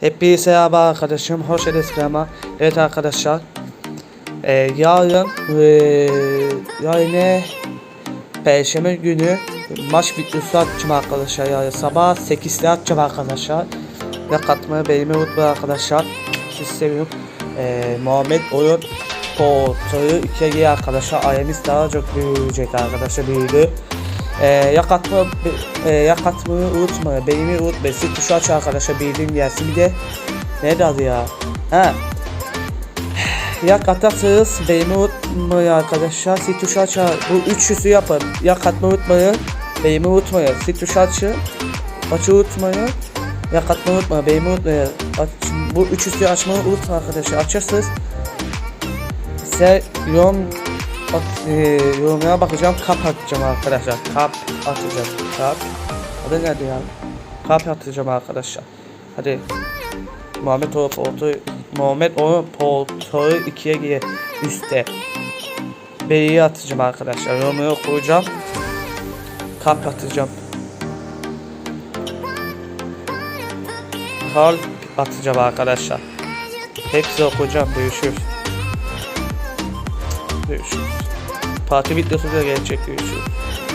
Hepinize merhaba arkadaşım. Hoş geldiniz kanalıma. Evet arkadaşlar. Ee, yarın ee, yarın? Perşembe günü maç videosu atacağım arkadaşlar. Yarın sabah 8'de atacağım arkadaşlar. Ve katmayı beğenmeyi unutmayın arkadaşlar. Sizi seviyorum. Ee, Muhammed oyun portayı 2'ye arkadaşlar. Ayemiz daha çok büyüyecek arkadaşlar. Büyüdü. Ee, yak atma, e, yak unutmayın. Beğenmeyi unutmayın. Siz tuşu aç arkadaşlar. Bildiğin gelsin. Bir de ne adı ya? Ha. Yak atarsanız beğenmeyi unutmayın arkadaşlar. Siz tuşu aç. Bu üçüsü yapın. Yak atmayı unutmayın. Beğenmeyi unutmayın. Siz tuşu açın. Açı unutmayın. Yak atmayı unutmayın. Beğenmeyi unutmayın. Aç, bu üçüsü açmayı unutmayın arkadaşlar. Açarsınız. Yorum Bak, e, yorumlara bakacağım. Kap atacağım arkadaşlar. Kap atacağım. Kap. Adı nerede ya? Kap atacağım arkadaşlar. Hadi. Muhammed o portu Muhammed o portu ikiye giye üstte. B'yi atacağım arkadaşlar. Yorumlara koyacağım. Kap atacağım. Kalp atacağım arkadaşlar. Hepsi okuyacağım. Görüşürüz. Görüşürüz. Parti da gelecek görüşürüz.